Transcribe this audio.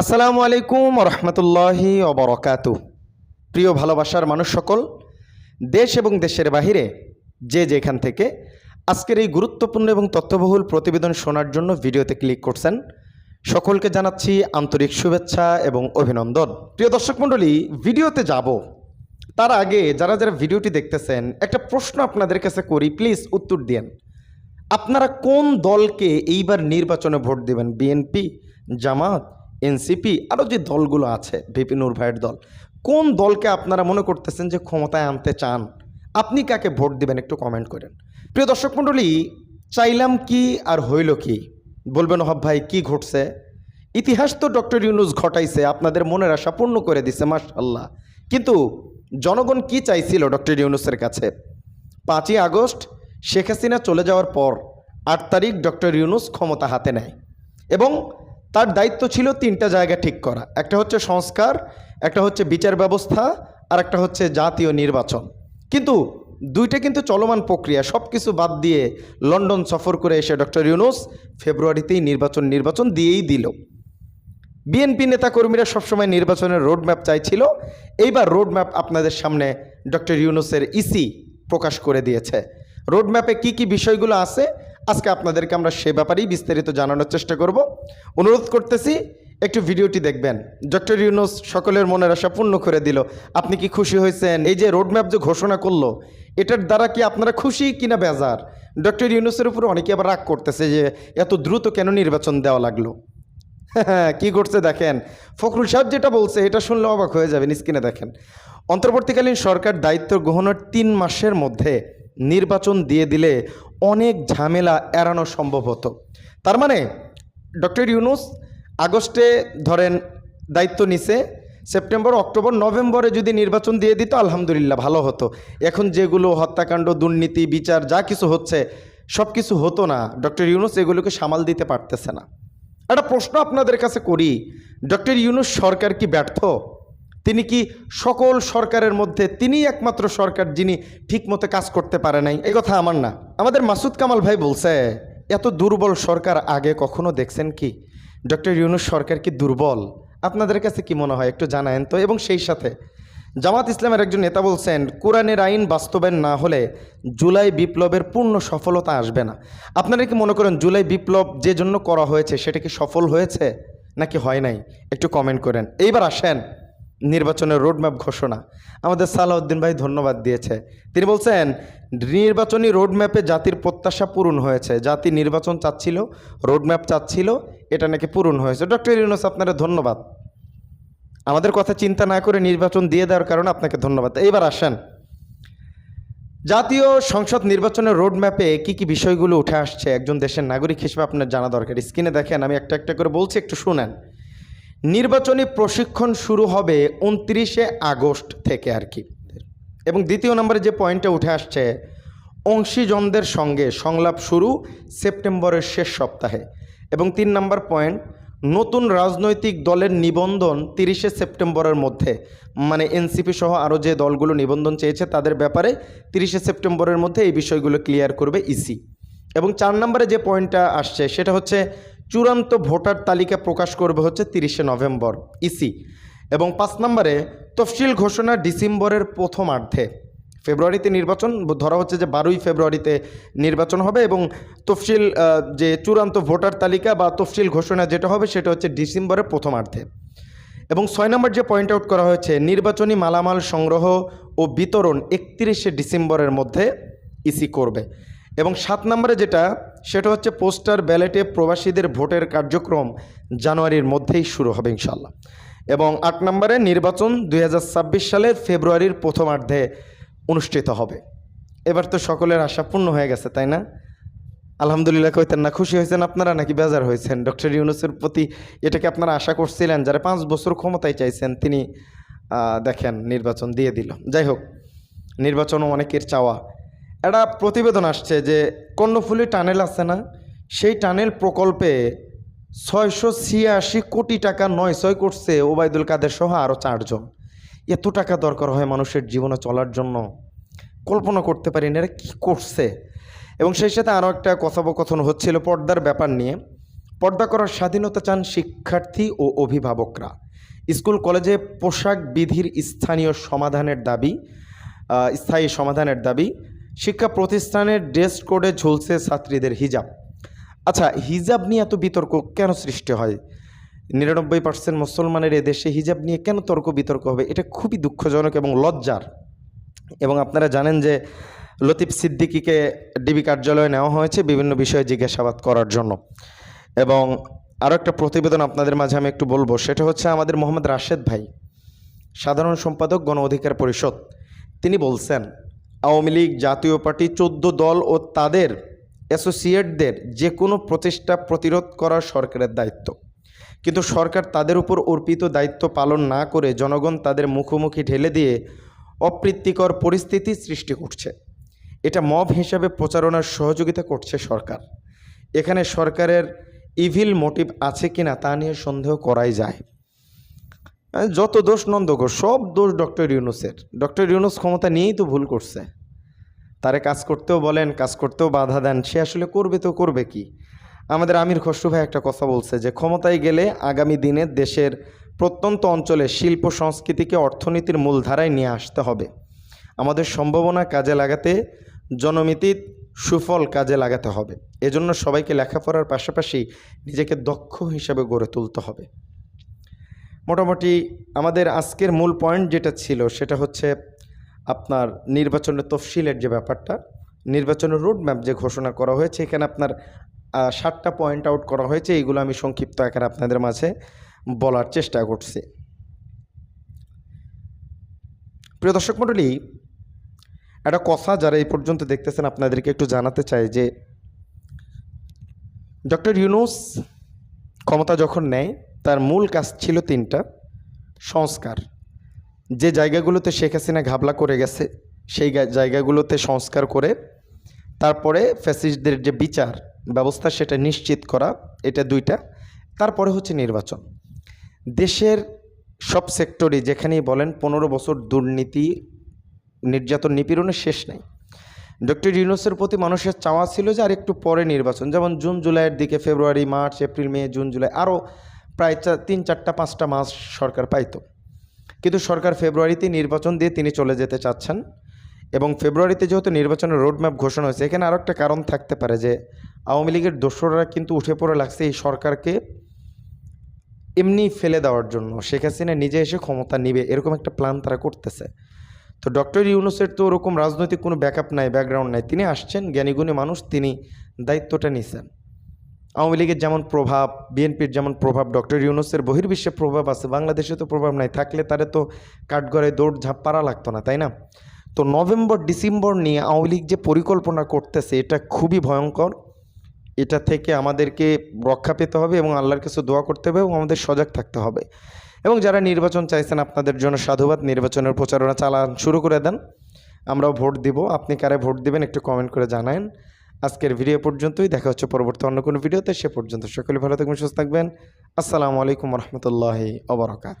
আসসালামু আলাইকুম রহমতুল্লাহি অবরকাতু প্রিয় ভালোবাসার মানুষ সকল, দেশ এবং দেশের বাহিরে যে যেখান থেকে আজকের এই গুরুত্বপূর্ণ এবং তথ্যবহুল প্রতিবেদন শোনার জন্য ভিডিওতে ক্লিক করছেন, সকলকে জানাচ্ছি আন্তরিক শুভেচ্ছা এবং অভিনন্দন। প্রিয় দর্শক মণ্ডলী, ভিডিওতে যাব। তার আগে যারা যারা ভিডিওটি দেখতেছেন, একটা প্রশ্ন আপনাদের কাছে করি, প্লিজ উত্তর দিন আপনারা কোন দলকে এইবার নির্বাচনে ভোট দেবেন, বিএনপি, জামাত এনসিপি আরও যে দলগুলো আছে, ভিপি নূর ভাইয়ের দল, কোন দলকে আপনারা মনে করতেছেন যে ক্ষমতায় আনতে চান? আপনি কাকে ভোট দিবেন একটু কমেন্ট করেন। প্রিয় দর্শক মণ্ডলী, চাইলাম কি আর হইল কি? বলবেন হব ভাই, কি ঘটছে? ইতিহাস তো ডক্টর ইউনুস ঘটাইছে, আপনাদের মনের আশা পূর্ণ করে দিছে মাশাল্লাহ কিন্তু জনগণ কি চাইছিল ডক্টর ইউনুসের কাছে? পাঁচই আগস্ট, শেখ হাসিনা চলে যাওয়ার পর আট তারিখ ডক্টর ইউনুস ক্ষমতা হাতে নেয়। এবং তার দায়িত্ব ছিল তিনটা জায়গা ঠিক করা। একটা হচ্ছে সংস্কার, একটা হচ্ছে বিচার ব্যবস্থা, আর একটা হচ্ছে জাতীয় নির্বাচন। কিন্তু দুইটা কিন্তু চলমান প্রক্রিয়া সব কিছু বাদ দিয়ে লন্ডন সফর করে এসে ডক্টর ইউনুস ফেব্রুয়ারিতেই নির্বাচন নির্বাচন দিয়েই দিল। বিএনপি নেতাকর্মীরা সবসময় নির্বাচনের রোডম্যাপ চাইছিল। এইবার রোডম্যাপ আপনাদের সামনে ডক্টর ইউনুসের ইসি প্রকাশ করে দিয়েছে। রোডম্যাপে কি কি বিষয়গুলো আছে আজকে আপনাদেরকে আমরা সে ব্যাপারেই বিস্তারিত জানানোর চেষ্টা করব। অনুরোধ করতেছি, একটু ভিডিওটি দেখবেন। ডক্টর ইউনুস সকলের মনের আশা পূর্ণ করে দিল। আপনি কি খুশি হয়েছেন? এই যে রোডম্যাপ যে ঘোষণা করল, এটার দ্বারা কি আপনারা খুশি কিনা বেজার? ডক্টর ইউনুসের উপর অনেকে আবার রাগ করতেছে যে, এত দ্রুত কেন নির্বাচন দেওয়া লাগল? হ্যাঁ কি করছে দেখেন? ফখরুল সাহেব যেটা বলছে, এটা শুনলে অবাক হয়ে যাবেন স্ক্রিনে দেখেন। অন্তর্বর্তীকালীন সরকার দায়িত্ব গ্রহণের তিন মাসের মধ্যে নির্বাচন দিয়ে দিলে অনেক ঝামেলা এড়ানো সম্ভব হতো। তার মানে ডক্টর ইউনুস আগস্টে ধরেন দায়িত্ব নিছে, সেপ্টেম্বর, অক্টোবর, নভেম্বরে যদি নির্বাচন দিয়ে দিত, আলহামদুলিল্লাহ ভালো হতো। এখন যেগুলো হত্যাকাণ্ড, দুর্নীতি, বিচার, যা কিছু হচ্ছে, সব কিছু হতো না। ডক্টর ইউনুস এগুলোকে সামাল দিতে পারতেছে না। একটা প্রশ্ন আপনাদের কাছে করি, ডক্টর ইউনুস সরকার কি ব্যর্থ? তিনি কি সকল সরকারের মধ্যে তিনিই একমাত্র সরকার যিনি ঠিকমতো কাজ করতে পারে নাই? এই কথা আমার না। আমাদের মাসুদ কামাল ভাই বলছে, এত দুর্বল সরকার আগে কখনো দেখছেন কি? ডক্টর ইউনুস সরকার কি দুর্বল? আপনাদের কাছে কি মনে হয়? একটু জানায়েন তো। এবং সেই সাথে জামাত ইসলামের একজন নেতা বলছেন, কোরআনের আইন বাস্তবায়ন না হলে জুলাই বিপ্লবের পূর্ণ সফলতা আসবে না। আপনারা কি মনে করেন জুলাই বিপ্লব যে জন্য করা হয়েছে সেটা কি সফল হয়েছে নাকি হয় নাই? একটু কমেন্ট করেন। এইবার আসেন। নির্বাচনের রোডম্যাপ ঘোষণা। আমাদের সালাউদ্দিন ভাই ধন্যবাদ দিয়েছে। তিনি বলছেন, নির্বাচনী রোডম্যাপে জাতির প্রত্যাশা পূরণ হয়েছে। জাতি নির্বাচন চাচ্ছিল রোডম্যাপ চাচ্ছিল, এটা নাকি পূরণ হয়েছে। ডক্টর ইউনুস, আপনারা ধন্যবাদ। আমাদের কথা চিন্তা না করে নির্বাচন দিয়ে দেওয়ার কারণে আপনাকে ধন্যবাদ। এবার আসেন। জাতীয় সংসদ নির্বাচনের রোডম্যাপে কি কি বিষয়গুলো উঠে আসছে? একজন দেশের নাগরিক হিসেবে আপনার জানা দরকার। স্ক্রিনে দেখেন, আমি একটা একটা করে বলছি, একটু শুনেন। নির্বাচনী প্রশিক্ষণ শুরু হবে উনত্রিশে আগস্ট থেকে আর কি। এবং দ্বিতীয় নম্বরে যে পয়েন্টটা উঠে আসছে, অংশীজনদের সঙ্গে সংলাপ শুরু সেপ্টেম্বরের শেষ সপ্তাহে। এবং তিন নম্বর পয়েন্ট, নতুন রাজনৈতিক দলের নিবন্ধন তিরিশে সেপ্টেম্বরের মধ্যে। মানে এনসিপি সহ আরও যে দলগুলো নিবন্ধন চেয়েছে, তাদের ব্যাপারে তিরিশে সেপ্টেম্বরের মধ্যে এই বিষয়গুলো ক্লিয়ার করবে ইসি। এবং চার নম্বরে যে পয়েন্টটা আসছে, সেটা হচ্ছে চূড়ান্ত ভোটার তালিকা প্রকাশ করবে হচ্ছে তিরিশে নভেম্বর ইসি এবং পাঁচ নম্বরে তফসিল ঘোষণা ডিসেম্বরের প্রথমার্ধে। ফেব্রুয়ারিতে নির্বাচন, ধরা হচ্ছে যে বারোই ফেব্রুয়ারিতে নির্বাচন হবে এবং তফসিল যে চূড়ান্ত ভোটার তালিকা বা তফসিল ঘোষণা যেটা হবে সেটা হচ্ছে ডিসেম্বরের প্রথমার্ধে। এবং ছয় নম্বর যে পয়েন্ট আউট করা হয়েছে, নির্বাচনী মালামাল সংগ্রহ ও বিতরণ একত্রিশে ডিসেম্বরের মধ্যে ইসি করবে। এবং সাত নম্বরে যেটা, সেটা হচ্ছে পোস্টার ব্যালেটে প্রবাসীদের ভোটের কার্যক্রম জানুয়ারির মধ্যেই শুরু হবে ইনশাল্লাহ এবং আট নম্বরে নির্বাচন দুই হাজার ছাব্বিশ সালের ফেব্রুয়ারির প্রথমার্ধে অনুষ্ঠিত হবে। এবার তো সকলের আশা পূর্ণ হয়ে গেছে, তাই না? আলহামদুলিল্লাহ কইতেন না, খুশি হয়েছেন আপনারা নাকি বেজার হয়েছেন? ডক্টর ইউনুসের প্রতি এটাকে আপনারা আশা করছিলেন? যারা পাঁচ বছর ক্ষমতায় চাইছেন, তিনি দেখেন নির্বাচন দিয়ে দিল। যাই হোক, নির্বাচনও অনেকের চাওয়া। একটা প্রতিবেদন আসছে যে কর্ণফুলি টানেল আছে না? সেই টানেল প্রকল্পে ছয়শো ছিয়াশি কোটি টাকা নয় ছয় করছে ওবায়দুল কাদের সহ আরও চারজন। এত টাকা দরকার হয় মানুষের জীবনে চলার জন্য। কল্পনা করতে পারি না এরা কী করছে। এবং সেই সাথে আরও একটা কথোপকথন হচ্ছিল পর্দার ব্যাপার নিয়ে। পর্দা করার স্বাধীনতা চান শিক্ষার্থী ও অভিভাবকরা। স্কুল, কলেজে পোশাক বিধির স্থানীয় সমাধানের দাবি স্থায়ী সমাধানের দাবি শিক্ষা প্রতিষ্ঠানের ড্রেস কোডে ঝুলছে ছাত্রীদের হিজাব। আচ্ছা হিজাব নিয়ে এত বিতর্ক কেন সৃষ্টি হয়? নিরানব্বই পার্সেন্ট মুসলমানের এ দেশে হিজাব নিয়ে কেন তর্ক বিতর্ক হবে? এটা খুবই দুঃখজনক এবং লজ্জার। এবং আপনারা জানেন যে লতিফ সিদ্দিকিকে ডিবি কার্যালয়ে নেওয়া হয়েছে বিভিন্ন বিষয়ে জিজ্ঞাসাবাদ করার জন্য। এবং আরও একটা প্রতিবেদন আপনাদের মাঝে আমি একটু বলব, সেটা হচ্ছে আমাদের মোহাম্মদ রাশেদ ভাই, সাধারণ সম্পাদক গণ অধিকার পরিষদ। তিনি বলছেন আওয়ামী লীগ জাতীয় পার্টি চোদ্দ দল ও তাদের অ্যাসোসিয়েটদের যে কোনো প্রচেষ্টা প্রতিরোধ করা সরকারের দায়িত্ব। কিন্তু সরকার তাদের উপর অর্পিত দায়িত্ব পালন না করে জনগণ তাদের মুখোমুখি ঢেলে দিয়ে অপ্রীতিকর পরিস্থিতি সৃষ্টি করছে। এটা মব হিসাবে প্রচারণার সহযোগিতা করছে সরকার। এখানে সরকারের ইভিল মোটিভ আছে কিনা তা নিয়ে সন্দেহ করাই যায়। যত দোষ নন্দঘোষ সব দোষ ডক্টর ইউনুসের। ডক্টর ইউনুস ক্ষমতা নিয়েই তো ভুল করছে। তারে কাজ করতেও বলেন, কাজ করতেও বাধা দেন, সে আসলে করবে তো করবে কি? আমাদের আমির খসরু ভাই একটা কথা বলছে যে, ক্ষমতায় গেলে আগামী দিনে দেশের প্রত্যন্ত অঞ্চলে শিল্প সংস্কৃতিকে অর্থনীতির মূলধারায় নিয়ে আসতে হবে। আমাদের সম্ভাবনা কাজে লাগাতে জনমিতির সুফল কাজে লাগাতে হবে। এজন্য সবাইকে লেখাপড়ার পাশাপাশি নিজেকে দক্ষ হিসাবে গড়ে তুলতে হবে। মোটামুটি আমাদের আজকের মূল পয়েন্ট যেটা ছিল, সেটা হচ্ছে আপনার নির্বাচনের তফসিলের যে ব্যাপারটা, নির্বাচনের রোড ম্যাপ যে ঘোষণা করা হয়েছে, এখানে আপনার সাতটা পয়েন্ট আউট করা হয়েছে এইগুলো আমি সংক্ষিপ্ত আকারে আপনাদের মাঝে বলার চেষ্টা করছি। প্রিয় দর্শক মণ্ডলী, একটা কথা যারা এই পর্যন্ত দেখতেছেন, আপনাদেরকে একটু জানাতে চাই যে ডক্টর ইউনুস ক্ষমতা যখন নেয় তার মূল কাজ ছিল তিনটা। সংস্কার। যে জায়গাগুলোতে শেখ হাসিনা ঘাবলা করে গেছে, সেই জায়গাগুলোতে সংস্কার করে তারপরে ফ্যাসিস্টদের যে বিচার ব্যবস্থা, সেটা নিশ্চিত করা, এটা দুইটা। তারপরে হচ্ছে নির্বাচন। দেশের সব সেক্টরে যেখানেই বলেন, পনেরো বছর দুর্নীতি, নির্যাতন, নিপীড়নের শেষ নাই। ডক্টর ইউনুসের প্রতি মানুষের চাওয়া ছিল যে আর একটু পরে নির্বাচন। যেমন জুন, জুলাইয়ের দিকে, February, March, April, May, June, July, আরও প্রায় তিন চারটা, পাঁচটা মাস সরকার পাইতো। কিন্তু সরকার ফেব্রুয়ারিতে নির্বাচন দিয়ে তিনি চলে যেতে চাচ্ছেন এবং ফেব্রুয়ারিতে যেহেতু নির্বাচনের রোডম্যাপ ঘোষণা হয়েছে, এখানে আরও একটা কারণ থাকতে পারে যে আওয়ামী লীগের দোসররা কিন্তু উঠে পড়ে লাগছে এই সরকারকে এমনি ফেলে দেওয়ার জন্য। শেখ হাসিনা নিজে এসে ক্ষমতা নিবে, এরকম একটা প্ল্যান তারা করতেছে। তো ডক্টর ইউনুসের তো ওরকম রাজনৈতিক কোনো ব্যাকআপ নাই ব্যাকগ্রাউন্ড নাই, তিনি আসছেন, জ্ঞানীগুণী মানুষ, তিনি দায়িত্বটা নিছেন। আওয়ামী লীগের যেমন প্রভাব, বিএনপির যেমন প্রভাব, ডক্টর ইউনুসের বহির্বিশ্বে প্রভাব আছে বাংলাদেশে তো প্রভাব নাই, থাকলে তারে তো কাঠগড়ে দৌড় ঝাঁপ পারা লাগতো না, তাই না? তো নভেম্বর, ডিসেম্বর নিয়ে আওয়ামী লীগ যে পরিকল্পনা করতেছে, এটা খুবই ভয়ঙ্কর। এটা থেকে আমাদেরকে রক্ষা পেতে হবে এবং আল্লাহর কাছে দোয়া করতে হবে এবং আমাদের সজাগ থাকতে হবে। এবং যারা নির্বাচন চাইছেন, আপনাদের জন্য সাধুবাদ, নির্বাচনের প্রচারণা চালান শুরু করে দেন। আমরাও ভোট দিব, আপনি কারে ভোট দিবেন একটু কমেন্ট করে জানান আজকের ভিডিও পর্যন্তই। দেখা হচ্ছে পরবর্তী অন্য কোনো ভিডিওতে। সে পর্যন্ত সকলে ভালো থাকবেন, সুস্থ থাকবেন। আসসালামু আলাইকুম রহমতুল্লাহি অবরকাত